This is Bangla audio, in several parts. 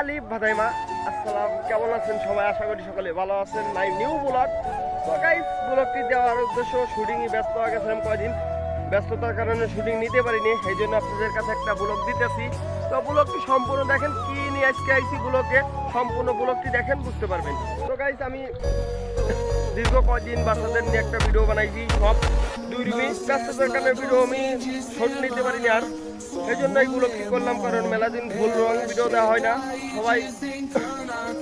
আলিফ ভাদাইমা আসসালাম, কেমন আছেন সবাই? আশা করি সকলে ভালো আছেন। নাই নিউ ব্লগ তো গাইস ব্লগটি দেওয়ার উদ্দেশ্য শুটিংয়ে ব্যস্ত হয়ে গেছিলাম কয়দিন। ব্যস্ততার কারণে শুটিং নিতে পারিনি, সেই জন্য আপনাদের কাছে একটা ব্লগ দিতেছি। তো ব্লগটি সম্পূর্ণ দেখেন, কি নিয়ে আজকে আইসি ব্লগে সম্পূর্ণ ব্লগটি দেখেন, বুঝতে পারবেন। তো গাইস আমি দীর্ঘ কয়দিন বাচ্চাদের নিয়ে একটা ভিডিও বানাইছি, সব দুই রুমি ব্যস্ততার কারণে ভিডিও আমি শট নিতে পারিনি আর। এই জন্য এইগুলো কি করলাম, কারণ মেলা দিন ভুল রং ভিডিও দেওয়া হয় না। সবাই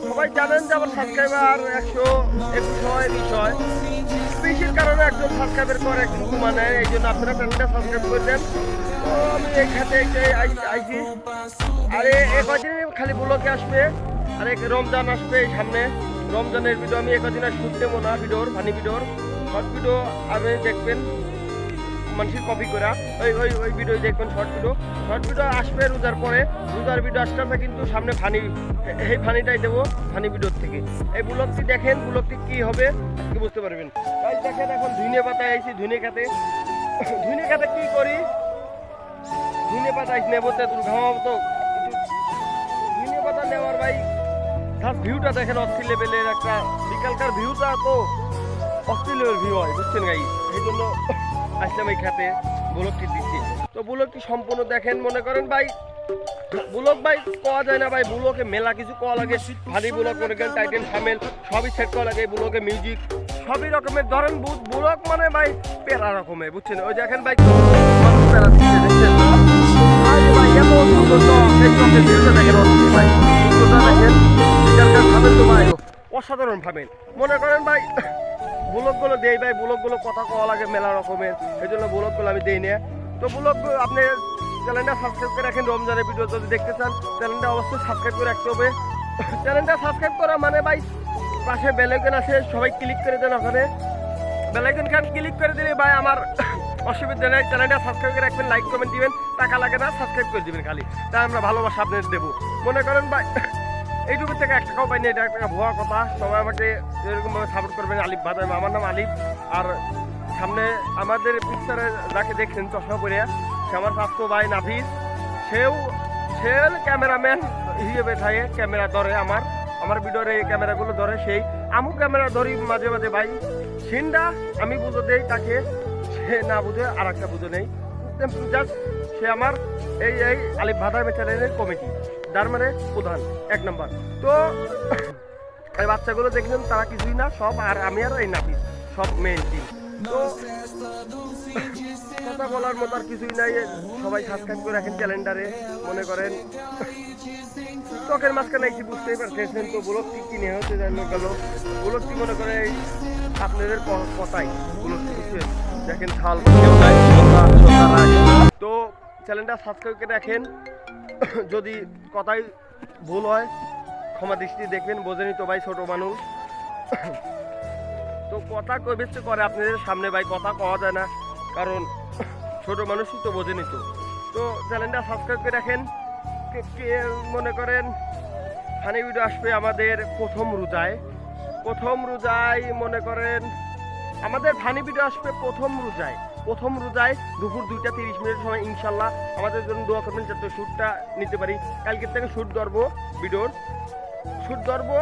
সবাই জানেন যে আমার সাবস্ক্রাইবার একশো একুশ হয় বিশ হয় বেশির কারণে একজন সাবস্ক্রাইবের পর একজন কুমা নেয়, এই জন্য আপনারা চ্যানেলটা সাবস্ক্রাইব করে দেন তো আমি এই খাতে আইছি। আর এ- খালি ব্লকে আসবে, আর এক রমজান আসবে এই সামনে। রমজানের ভিডিও আমি একদিন আর শুট নেব না, ভিডিওর ফানি ভিডিওর শর্ট ভিডিও আপনি দেখবেন। মানুষের কপি করা ওই ওই ওই ভিডিও দেখবেন শর্ট ভিডিও শর্ট ভিডিও আসবে রোজার পরে। রোজার ভিডিও আসতে কিন্তু সামনে ফানি এই ফানিটাই দেবো ফানি ভিডিওর থেকে। এই ব্লগটি দেখেন, ব্লগটি কী হবে, আজকে বুঝতে পারবেন। তাই দেখেন এখন ধুনে পাতায় আইছি ধুনে খাতে। ধুনে খাতে কী করি? ধুনে পাতা আইসি নেব তেঁতুল ঘামাবো তো। ধুনে পাতা নেওয়ার ভাই ভিউটা দেখেন, অস্থির লেভেলের একটা বিকালকার ভিউটা তো। অস্থির লেভেল ভিউ হয় বুঝছেন গাই এই জন্য আসলাম এই খাতে ব্লকটি দিচ্ছি। তো ব্লকটি সম্পূর্ণ দেখেন, মনে করেন ভাই। বুলক ভাই কওয়া যায় না ভাই বুলকে মেলা কিছু কওয়া লাগে। ভারী বুলক মনে করেন টাইটেন সামেল সবই সেট করা লাগে বুলকে মিউজিক সবই রকমের। ধরেন বুলক মানে ভাই পেরা রকমের, বুঝছেন? ওই দেখেন ভাই পেরা দিচ্ছে, দেখছেন? ভাই তো ভাই। অসাধারণ ভাবেন মনে করেন ভাই ব্লগগুলো দেই ভাই ব্লগগুলো কথা কওয়া লাগে মেলা রকমের। এই জন্য ব্লগগুলো আমি দেই না। তো ব্লগ আপনি চ্যানেলটা সাবস্ক্রাইব করে রাখেন রমজানের ভিডিও যদি দেখতে চান, চ্যানেলটা অবশ্যই সাবস্ক্রাইব করে রাখতে হবে। চ্যানেলটা সাবস্ক্রাইব করা মানে ভাই, পাশে বেলাইকন আছে, সবাই ক্লিক করে দেন ওখানে। বেলাইকন খান ক্লিক করে দিলে ভাই আমার অসুবিধা নেই। চ্যানেলটা সাবস্ক্রাইব করে রাখবেন লাইক কমেন্ট দিবেন। টাকা লাগে না সাবস্ক্রাইব করে দিবেন খালি। তাই আমরা ভালোবাসা আপনাদের দেবো। মনে করেন ভাই এইটুকু থেকে এক টাকাও পাইনি, এটা একটা ভুয়া কথা। সবাই আমাকে এরকমভাবে সাপোর্ট করবেন, আলিফ ভাদাইম আমার নাম আলিফ। আর সামনে আমাদের পিকচারে যাকে দেখছেন, চশমা পরে সে আমার স্বাস্থ্য ভাই নাফিস সেও সে ক্যামেরাম্যান হিসেবে থাকে, ক্যামেরা ধরে আমার। আমার ভিডিওর এই ক্যামেরাগুলো ধরে সেই। আমু ক্যামেরা ধরি মাঝে মাঝে ভাই। সিনটা আমি বুঝো দেই তাকে, সে না বুঝে আর একটা বুঝো নেই। জাস্ট সে আমার এই এই আলিফ ভাদাইম চ্যানেলের কমিটি যার মানে প্রধান, এক নম্বর। তো, এই বাচ্চাগুলো দেখলেন, তারা কিছুই না, সব আর আমি আর এই নাফিস সব মেন টিম তো, কথা বলার মতো আর কিছুই নাই, সবাই সাবস্ক্রাইব করে রাখেন ক্যালেন্ডারে মনে করেন। চোখের মাঝখানে এসে বুঝতেই পারতেছেন তো, ব্লকটি কিনে হতে জানো গেল। ব্লকটি মনে করে আপনাদের ক- কথাই, ব্লকটি বুঝছেন? দেখেন নাই। তো চ্যানেলটা সাবস্ক্রাইব করে রাখেন। যদি কথাই ভুল হয়, ক্ষমা দৃষ্টি দেখবেন বোঝেনি তো ভাই ছোট মানুষ। তো কথা কবিচ্ছে করে আপনাদের সামনে ভাই, কথা কওয়া যায় না, কারণ ছোট মানুষই তো বোঝেনি তো। তো চ্যানেলটা সাবস্ক্রাইব করে রাখেন। কে- মনে করেন ফানি ভিডিও আসবে আমাদের প্রথম রোজায়। প্রথম রোজায় মনে করেন, আমাদের ফানি ভিডিও আসবে প্রথম রোজায়। প্রথম রোজায় দুপুর দুইটা তিরিশ মিনিট সময় ইনশাল্লাহ আমাদের জন্য দোয়া করবেন যাতে শ্যুটটা নিতে পারি। কালকের থেকে শ্যুট ধরবো ভিডিওর শ্যুট ধরবো,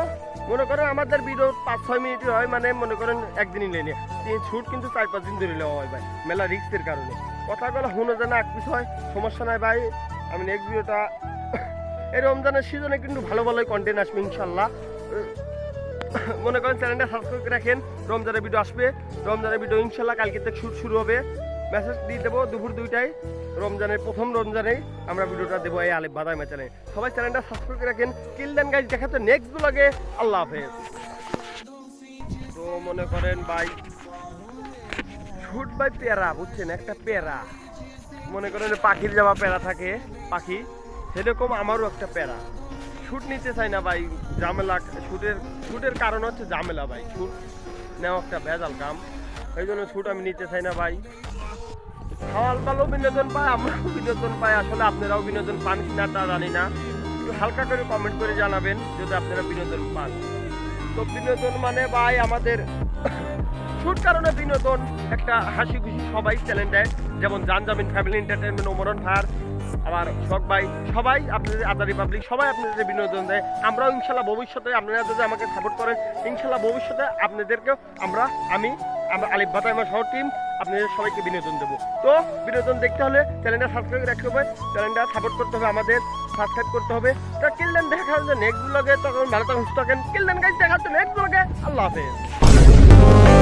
মনে করেন আমাদের ভিডিও পাঁচ, ছয় মিনিটের হয় মানে মনে করেন একদিনই লেনে শ্যুট কিন্তু চার, পাঁচ দিন ধরে নেওয়া হয় ভাই, মেলা রিক্সের কারণে। কথাগুলো শুনো যেন এক পিছু হয়, সমস্যা নাই ভাই, আমি নেক্সট ভিডিওটা এই রমজানের সিজনে কিন্তু ভালো ভালোই কন্টেন্ট আসবে ইনশাল্লাহ। মনে করেন চ্যানেলটা সাবস্ক্রাইব করে রাখেন। রমজানের ভিডিও আসবে। রমজানের ভিডিও ইনশাল্লাহ কালকে থেকে শুট শুরু হবে। মেসেজ দিয়ে দেবো দুপুর দুইটায়। রমজানের প্রথম রমজানেই আমরা ভিডিওটা দেবো এই আলিফ বাদাই চ্যানেলে সবাই চ্যানেলটা সাবস্ক্রাইব করে রাখেন। কিল দেন গাইজ দেখা তো নেক্সট ব্লগে আল্লাহ হাফেজ। তো মনে করেন ভাই শুট বাই পেয়ারা, বুঝছেন? একটা পেয়ারা। মনে করেন পাখির জামা পেয়ারা থাকে। পাখি, সেরকম আমারও একটা প্যারা। শুট নিতে চাই না ভাই, ঝামেলা শুটের শুটের কারণ হচ্ছে ঝামেলা ভাই শুট নেওয়া একটা ভেজাল কাম। এই জন্য শুট আমি নিতে চাই না ভাই। খাওয়াল পালেও বিনোদন পায়, আমরাও বিনোদন পাই, আসলে আপনারাও বিনোদন পান কিনা তা জানি না। একটু হালকা করে কমেন্ট করে জানাবেন যদি আপনারা বিনোদন পান। তো বিনোদন মানে ভাই আমাদের শুট কারণে বিনোদন, একটা হাসি খুশি সবাই চ্যানেল দেয়। যেমন জানজামিন ফ্যামিলি এন্টারটেনমেন্ট ওমরন ফায়ার আমার শখ ভাই, সবাই আপনাদের আদা রিপাবলিক সবাই আপনাদের বিনোদন দেয়। আমরাও ইনশাল্লাহ ভবিষ্যতে আপনারা যদি আমাকে সাপোর্ট করেন, ইনশাল্লাহ ভবিষ্যতে আপনাদেরকেও আমরা, আমি, আমরা আলিফ আমার সহ টিম আপনাদের সবাইকে বিনোদন দেবো। তো বিনোদন দেখতে হলে চ্যানেলটা সাবস্ক্রাইব রাখতে হবে চ্যানেলটা সাপোর্ট করতে হবে আমাদের সাবস্ক্রাইব করতে হবে। তো কিললেন দেখা হচ্ছে নেক্সট ব্লগে তখন ভালো তখন সুস্থ থাকেন। কিললেন গাইজ দেখা হচ্ছে নেক্সট ব্লগে আল্লাহ হাফেজ।